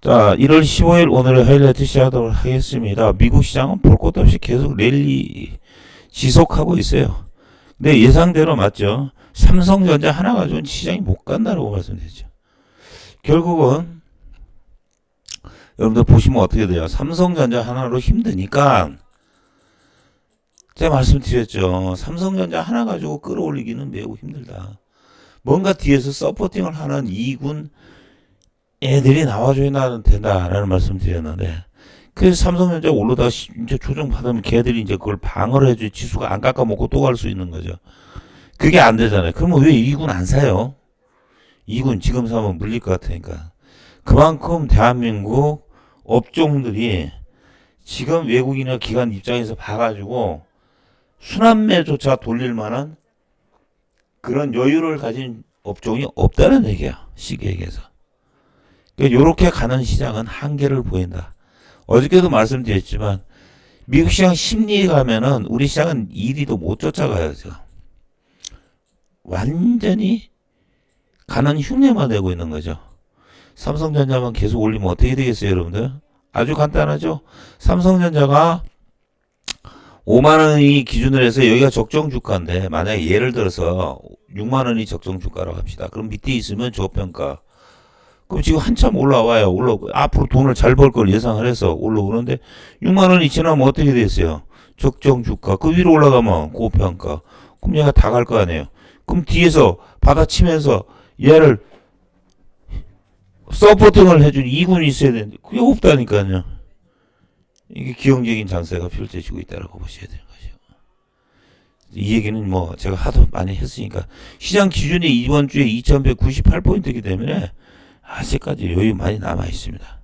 자, 1월 15일 오늘의 하이라이트 시작하도록 하겠습니다. 미국 시장은 볼 것도 없이 계속 랠리 지속하고 있어요. 근데 예상대로 맞죠? 삼성전자 하나 가지고는 시장이 못 간다고 말씀드렸죠. 결국은 여러분들 보시면 어떻게 돼요? 삼성전자 하나로 힘드니까 제가 말씀드렸죠. 삼성전자 하나 가지고 끌어올리기는 매우 힘들다. 뭔가 뒤에서 서포팅을 하는 이군 애들이 나와줘야 된다라는 말씀 드렸는데 그래서 삼성전자 시- 이제 조정 받으면 걔들이 이제 그걸 방어를 해줘 지수가 안 깎아먹고 또 갈 수 있는 거죠. 그게 안 되잖아요. 그러면 왜 이군 안 사요? 이군 지금 사면 물릴 것 같으니까. 그만큼 대한민국 업종들이 지금 외국인이나 기관 입장에서 봐가지고 순환매조차 돌릴 만한 그런 여유를 가진 업종이 없다는 얘기야. 시계에게서. 이렇게 가는 시장은 한계를 보인다. 어저께도 말씀드렸지만 미국 시장 심리에 가면은 우리 시장은 1위도 못 쫓아가요. 지금. 완전히 가는 흉내만 내고 있는 거죠. 삼성전자만 계속 올리면 어떻게 되겠어요, 여러분들? 아주 간단하죠. 삼성전자가 5만 원이 기준으로 해서 여기가 적정 주가인데 만약에 예를 들어서 6만 원이 적정 주가라고 합시다. 그럼 밑에 있으면 저평가. 그럼 지금 한참 올라와요. 올라 앞으로 돈을 잘 벌 걸 예상을 해서 올라오는데 6만 원이 지나면 어떻게 됐어요? 적정 주가. 그 위로 올라가면 고평가. 그럼 얘가 다 갈 거 아니에요. 그럼 뒤에서 받아치면서 얘를 서포팅을 해준 이군이 있어야 되는데 그게 없다니까요. 이게 기형적인 장세가 펼쳐지고 있다라고 보셔야 되는 거죠. 이 얘기는 뭐 제가 하도 많이 했으니까 시장 기준이 이번 주에 2198포인트이기 때문에 아직까지 여유 많이 남아 있습니다.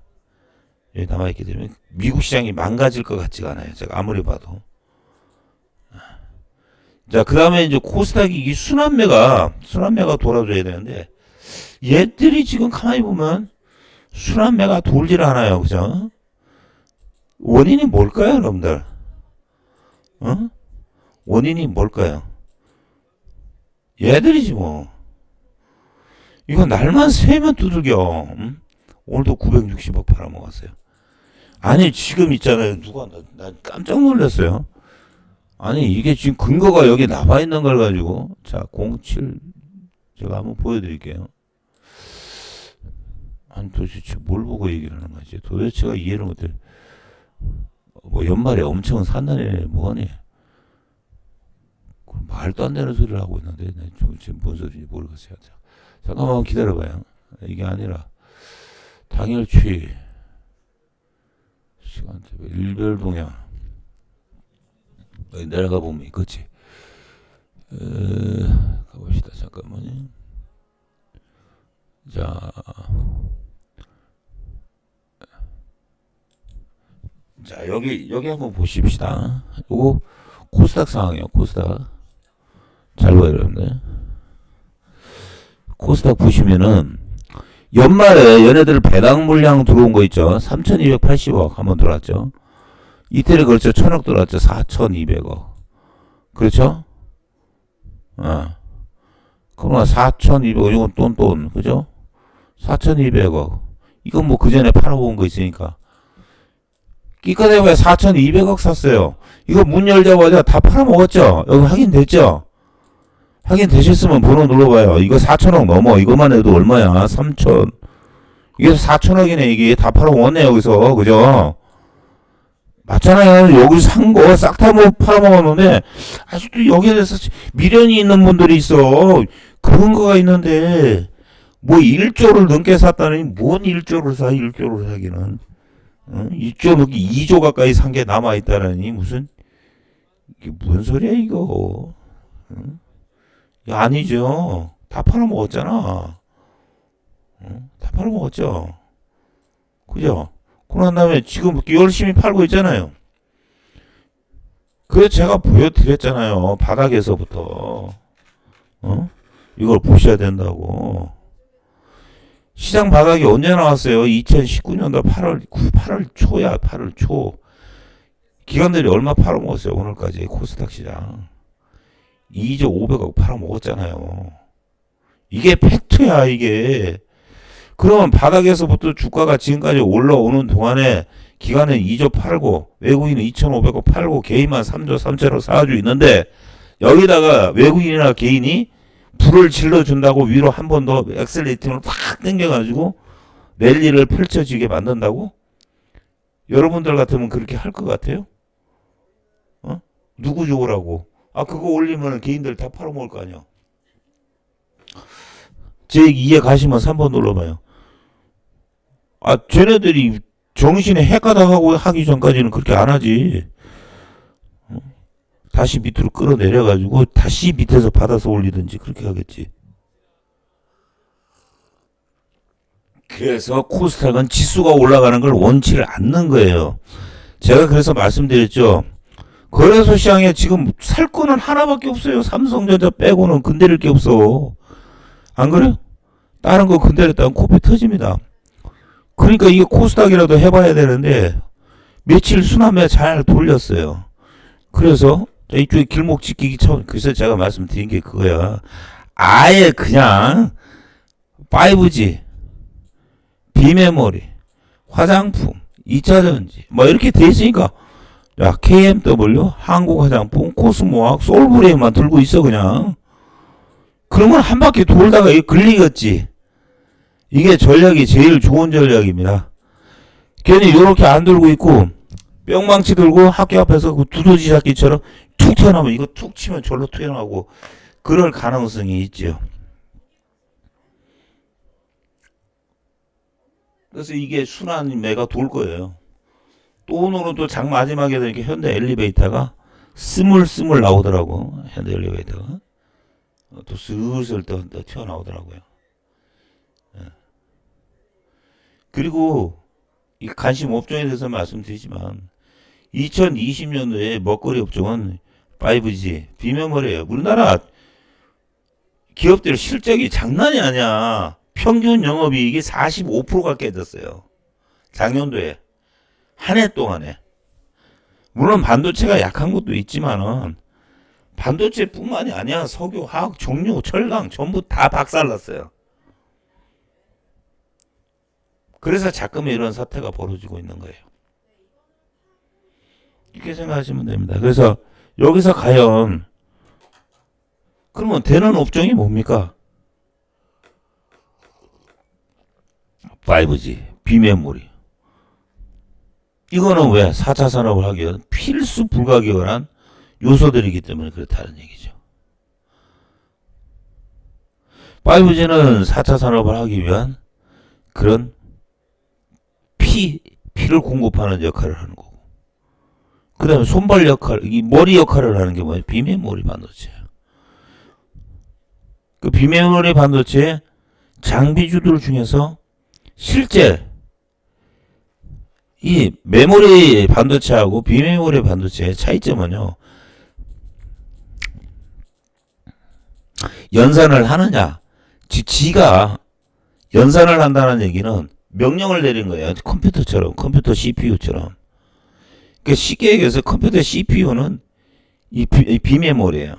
여유 남아 있기 때문에 미국 시장이 망가질 것 같지가 않아요. 제가 아무리 봐도. 자, 그 다음에 이제 코스닥이 이 순환매가, 순환매가 돌아줘야 되는데, 얘들이 지금 가만히 보면, 순환매가 돌질 않아요. 그죠? 원인이 뭘까요, 여러분들? 어? 원인이 뭘까요? 얘들이지 뭐. 이거 날만 새면 두들겨. 응? 오늘도 960억 팔아먹었어요. 아니 지금 있잖아요. 누가 나, 나 깜짝 놀랐어요. 아니 이게 지금 근거가 여기 나와 있는 걸 가지고 자 07 제가 한번 보여드릴게요. 아니 도대체 뭘 보고 얘기를 하는 거지? 도대체가 이해를 못해. 뭐 연말에 엄청 산다네 뭐하니? 그 말도 안 되는 소리를 하고 있는데 내 지금 뭔 소리인지 모르겠어요. 자, 잠깐만 기다려봐요. 이게 아니라 당일치 시간대 일별 동향 내려가 보면 있겠지. 에, 가봅시다. 잠깐만요. 자, 자 여기 여기 한번 보십시다. 요거 코스닥 상황이에요. 코스닥 잘 보여요, 여러분들. 코스닥 보시면은 연말에 얘네들 배당 물량 들어온 거 있죠. 3,280억 한번 들어왔죠. 이틀에 걸쳐 1,000억 들어왔죠. 4,200억. 그렇죠? 어. 그러나 4,200억 이건 돈돈 그죠? 4,200억. 이건 뭐 그 전에 팔아본 거 있으니까. 끼까대봐야 4,200억 샀어요. 이거 문 열자마자 다 팔아먹었죠? 여기 확인됐죠? 확인되셨으면 번호 눌러봐요. 이거 4천억 넘어. 이것만 해도 얼마야? 3천. 이게 4천억이네. 이게 다 팔아먹었네. 여기서. 그죠? 맞잖아요. 여기서 산거 싹다뭐 팔아먹었는데 아직도 여기에 대해서 미련이 있는 분들이 있어. 그런 거가 있는데 뭐 1조를 넘게 샀다니 뭔 1조를 사 1조를 사기는 어? 1조 넘게 2조 가까이 산 게 남아 있다라니 무슨 이게 무슨 소리야 이거 어? 야, 아니죠. 다 팔아먹었잖아. 어? 다 팔아먹었죠. 그죠? 그런 다음에 지금 열심히 팔고 있잖아요. 그래서 제가 보여드렸잖아요. 바닥에서부터. 어? 이걸 보셔야 된다고. 시장 바닥이 언제 나왔어요? 2019년도 8월, 9, 8월 초야, 8월 초. 기관들이 얼마 팔아먹었어요, 오늘까지, 코스닥 시장. 2조 500억 팔아먹었잖아요. 이게 팩트야, 이게. 그러면 바닥에서부터 주가가 지금까지 올라오는 동안에 기간은 2조 팔고 외국인은 2,500억 팔고 개인만 3조 3천억 사가지고 있는데 여기다가 외국인이나 개인이 불을 질러준다고 위로 한 번 더 엑셀레이팅을 팍 당겨가지고 랠리를 펼쳐지게 만든다고? 여러분들 같으면 그렇게 할 것 같아요? 어? 누구 좋으라고? 아 그거 올리면 개인들 다 팔아먹을 거 아니야. 제 얘기 이해 가시면 3번 눌러봐요. 아 쟤네들이 정신에 헷가닥하고 하기 전까지는 그렇게 안 하지. 어? 다시 밑으로 끌어내려가지고 다시 밑에서 받아서 올리든지 그렇게 하겠지. 그래서 코스닥은 지수가 올라가는 걸 원치를 않는 거예요. 제가 그래서 말씀드렸죠. 거래소 시장에 지금 살 거는 하나밖에 없어요. 삼성전자 빼고는 건드릴 게 없어. 안 그래요? 다른 거 건드렸다면 코피 터집니다. 그러니까 이게 코스닥이라도 해봐야 되는데 며칠 수남에 잘 돌렸어요. 그래서 이쪽에 길목 지키기 처음 그래서 제가 말씀드린 게 그거야. 아예 그냥 5G, 비메모리, 화장품, 2차전지 뭐 이렇게 돼 있으니까 야 KMW, 한국화장품, 코스모학, 솔브레인만 들고 있어 그냥. 그러면 한 바퀴 돌다가 이 걸리겠지. 이게 전략이 제일 좋은 전략입니다. 괜히 이렇게 안 들고 있고 뿅망치 들고 학교 앞에서 그 두더지 잡기처럼 툭 튀어나오면 이거 툭 치면 절로 튀어나오고 그럴 가능성이 있죠. 그래서 이게 순환 매가 돌 거예요. 또 오늘은 또 장 마지막에 이렇게 현대 엘리베이터가 스물스물 나오더라고 현대 엘리베이터가 어, 또 슬슬 또, 또 튀어나오더라고요. 예. 그리고 이 관심 업종에 대해서 말씀드리지만 2020년도에 먹거리 업종은 5G 비메모리예요. 우리나라 기업들 실적이 장난이 아니야. 평균 영업이익이 45%가 깨졌어요. 작년도에 한 해 동안에 물론 반도체가 약한 것도 있지만은 반도체뿐만이 아니야 석유, 화학, 종료, 철강 전부 다 박살났어요. 그래서 자꾸만 이런 사태가 벌어지고 있는 거예요. 이렇게 생각하시면 됩니다. 그래서 여기서 과연 그러면 되는 업종이 뭡니까? 5G, 비메모리. 이거는 왜 4차 산업을 하기 위한 필수 불가결한 요소들이기 때문에 그렇다는 얘기죠. 5G는 4차 산업을 하기 위한 그런 피, 피를 공급하는 역할을 하는 거고. 그 다음에 손발 역할, 이 머리 역할을 하는 게 뭐예요? 비메모리 반도체예요. 그 비메모리 반도체 장비주들 중에서 실제 이 메모리 반도체하고 비메모리 반도체의 차이점은요. 연산을 하느냐. 지, 지가 연산을 한다는 얘기는 명령을 내린 거예요. 컴퓨터처럼, 컴퓨터 CPU처럼. 그 쉽게 얘기해서 컴퓨터 CPU는 이, 비, 이 비메모리예요.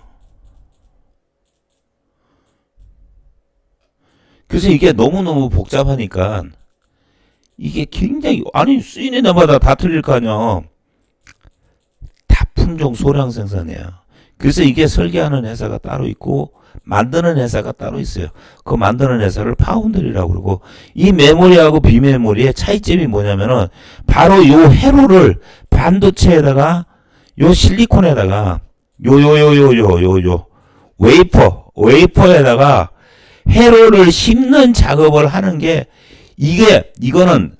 그래서 이게 너무너무 복잡하니까 이게 굉장히 아니 쓰이는 데마다 다 틀릴 거 아니야. 다 품종 소량 생산이에요. 그래서 이게 설계하는 회사가 따로 있고 만드는 회사가 따로 있어요. 그 만드는 회사를 파운드리라고 그러고 이 메모리하고 비메모리의 차이점이 뭐냐면은 바로 요 회로를 반도체에다가 요 실리콘에다가 요요요요요요요 웨이퍼 웨이퍼에다가 회로를 심는 작업을 하는 게 이게 이거는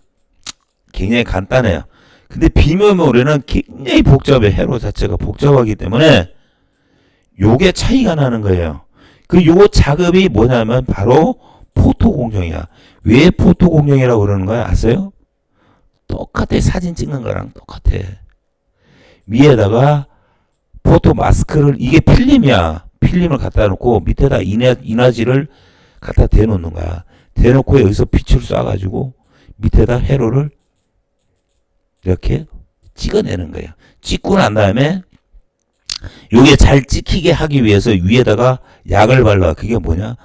굉장히 간단해요. 근데 비메모리는 굉장히 복잡해. 회로 자체가 복잡하기 때문에 요게 차이가 나는 거예요. 그 요 작업이 뭐냐면 바로 포토 공정이야. 왜 포토 공정이라고 그러는 거야? 아세요? 똑같아. 사진 찍는 거랑 똑같아. 위에다가 포토 마스크를 이게 필름이야. 필름을 갖다 놓고 밑에다 인화, 인화지를 갖다 대놓는 거야. 대놓고 여기서 빛을 쏴가지고 밑에다 회로를 이렇게 찍어내는 거예요. 찍고 난 다음에 요게 잘 찍히게 하기 위해서 위에다가 약을 발라. 그게 뭐냐?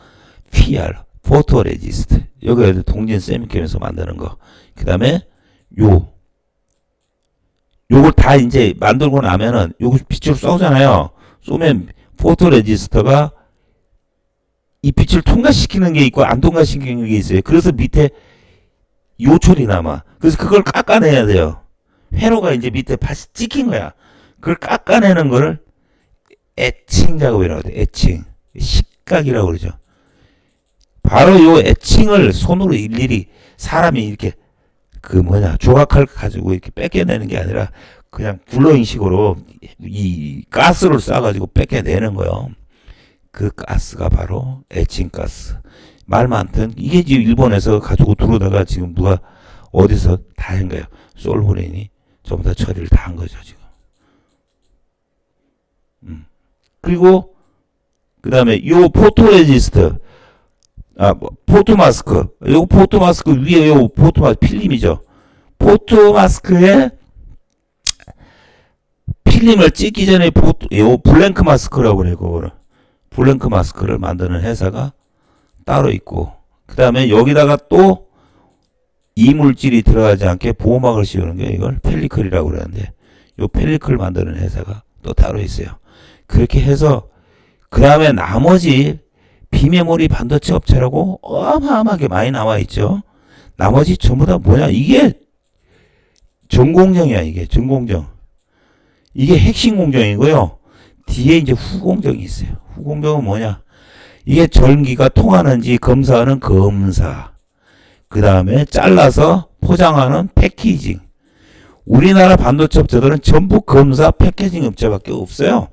PR. 포토레지스트. 여기가 동진 세미캠에서 만드는 거. 그 다음에 요. 요걸 다 이제 만들고 나면은 요거 빛을 쏘잖아요. 쏘면 포토레지스터가 이 빛을 통과시키는 게 있고 안 통과시키는 게 있어요. 그래서 밑에 요철이 남아. 그래서 그걸 깎아내야 돼요. 회로가 이제 밑에 밭이 찍힌 거야. 그걸 깎아내는 거를 애칭 작업이라고 해요. 애칭. 식각이라고 그러죠. 바로 요 애칭을 손으로 일일이 사람이 이렇게 그 뭐냐 조각칼 가지고 이렇게 뺏겨내는 게 아니라 그냥 굴러 인식으로 이 가스를 쏴가지고 뺏겨내는 거예요. 그 가스가 바로 애칭가스. 말 많든 이게 지금 일본에서 가지고 들어오다가 지금 누가 어디서 다 한 거예요. 솔브레인이 전부 다 처리를 다 한 거죠 지금. 음. 그리고 그 다음에 요 포토레지스트 아, 뭐, 포토 마스크. 요 포토 마스크 위에 요 포토 마스크 필름이죠. 포토 마스크에 필름을 찍기 전에 포토, 요 블랭크 마스크라고 그래요, 그거를. 블랭크 마스크를 만드는 회사가 따로 있고, 그 다음에 여기다가 또 이물질이 들어가지 않게 보호막을 씌우는 게 이걸 펠리클이라고 그러는데, 요 펠리클 만드는 회사가 또 따로 있어요. 그렇게 해서, 그 다음에 나머지 비메모리 반도체 업체라고 어마어마하게 많이 나와 있죠. 나머지 전부 다 뭐냐? 이게 전공정이야, 이게 전공정. 이게 핵심 공정이고요. 뒤에 이제 후공정이 있어요. 후공정은 뭐냐? 이게 전기가 통하는지 검사하는 검사. 그 다음에 잘라서 포장하는 패키징. 우리나라 반도체 업체들은 전부 검사 패키징 업체밖에 없어요.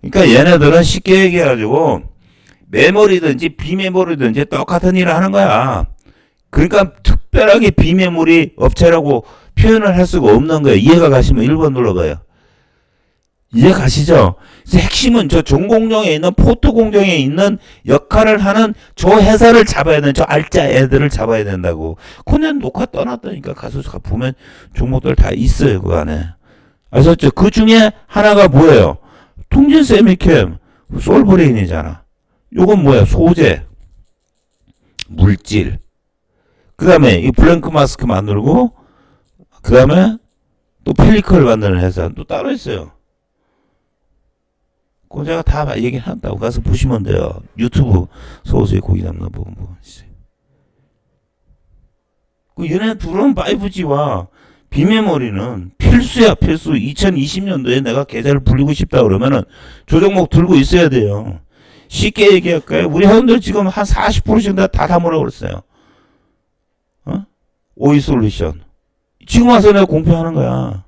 그러니까 얘네들은 쉽게 얘기해가지고 메모리든지 비메모리든지 똑같은 일을 하는 거야. 그러니까 특별하게 비메모리 업체라고 표현을 할 수가 없는 거예요. 이해가 가시면 1번 눌러봐요. 이해 가시죠? 핵심은 저 전공정에 있는 포트 공정에 있는 역할을 하는 저 회사를 잡아야 되는 저 알짜 애들을 잡아야 된다고. 그냥 녹화 떠났다니까 가서 보면 종목들 다 있어요 그 안에. 아셨죠? 그 중에 하나가 뭐예요? 통진 세미캠 솔브레인이잖아. 요건 뭐야? 소재, 물질. 그 다음에 이 블랭크 마스크 만들고, 그 다음에 또 펠리컬 만드는 회사 또 따로 있어요. 제가 다 얘기한다고 가서 보시면 돼요. 유튜브 소수의 고기 남는 부분 있어요. 그 얘네 둘은 5G와 비메모리는 필수야 필수. 2020년도에 내가 계좌를 불리고 싶다 그러면은 저 종목 들고 있어야 돼요. 쉽게 얘기할까요? 우리 회원들 지금 한 40%씩 다, 다 담으라고 그랬어요. 어? 오이 솔루션. 지금 와서 내가 공표하는 거야.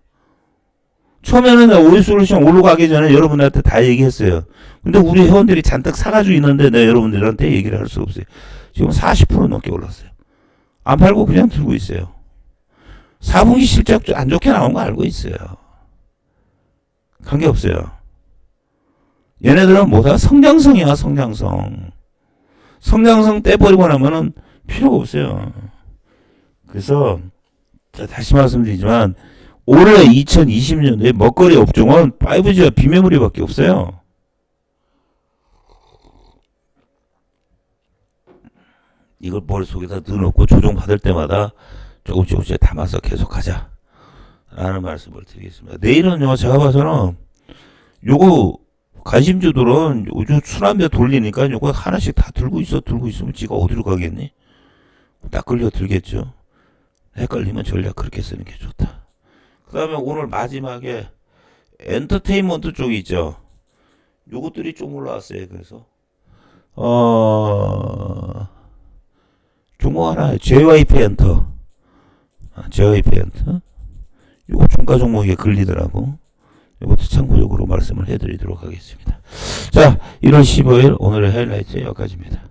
처음에는 내가 오이 솔루션 올라가기 전에 여러분들한테 다 얘기했어요. 근데 우리 회원들이 잔뜩 사가지고 있는데 내가 여러분들한테 얘기를 할 수 없어요. 지금 40% 넘게 올랐어요. 안 팔고 그냥 들고 있어요. 4분기 실적 안 좋게 나온 거 알고 있어요. 관계없어요. 얘네들은 뭐다? 성장성이야, 성장성. 성장성 떼버리고 나면은 필요가 없어요. 그래서, 자, 다시 말씀드리지만, 올해 2020년도에 먹거리 업종은 5G와 비메모리밖에 없어요. 이걸 머릿속에다 넣어놓고 조정받을 때마다 조금씩 조금씩 담아서 계속하자. 라는 말씀을 드리겠습니다. 내일은 요, 제가 봐서는 요거 관심주들은 요즘 순환배 돌리니까 요거 하나씩 다 들고 있어 들고 있으면 지가 어디로 가겠니? 딱 끌려 들겠죠. 헷갈리면 전략 그렇게 쓰는 게 좋다. 그 다음에 오늘 마지막에 엔터테인먼트 쪽이 있죠. 요것들이 좀 올라왔어요. 그래서 어 종목 하나 JYP 엔터 아, JYP 엔터 요거 중가 종목에 걸리더라고. 이것도 참고적으로 말씀을 해드리도록 하겠습니다. 자, 1월 15일 오늘의 하이라이트 여기까지입니다.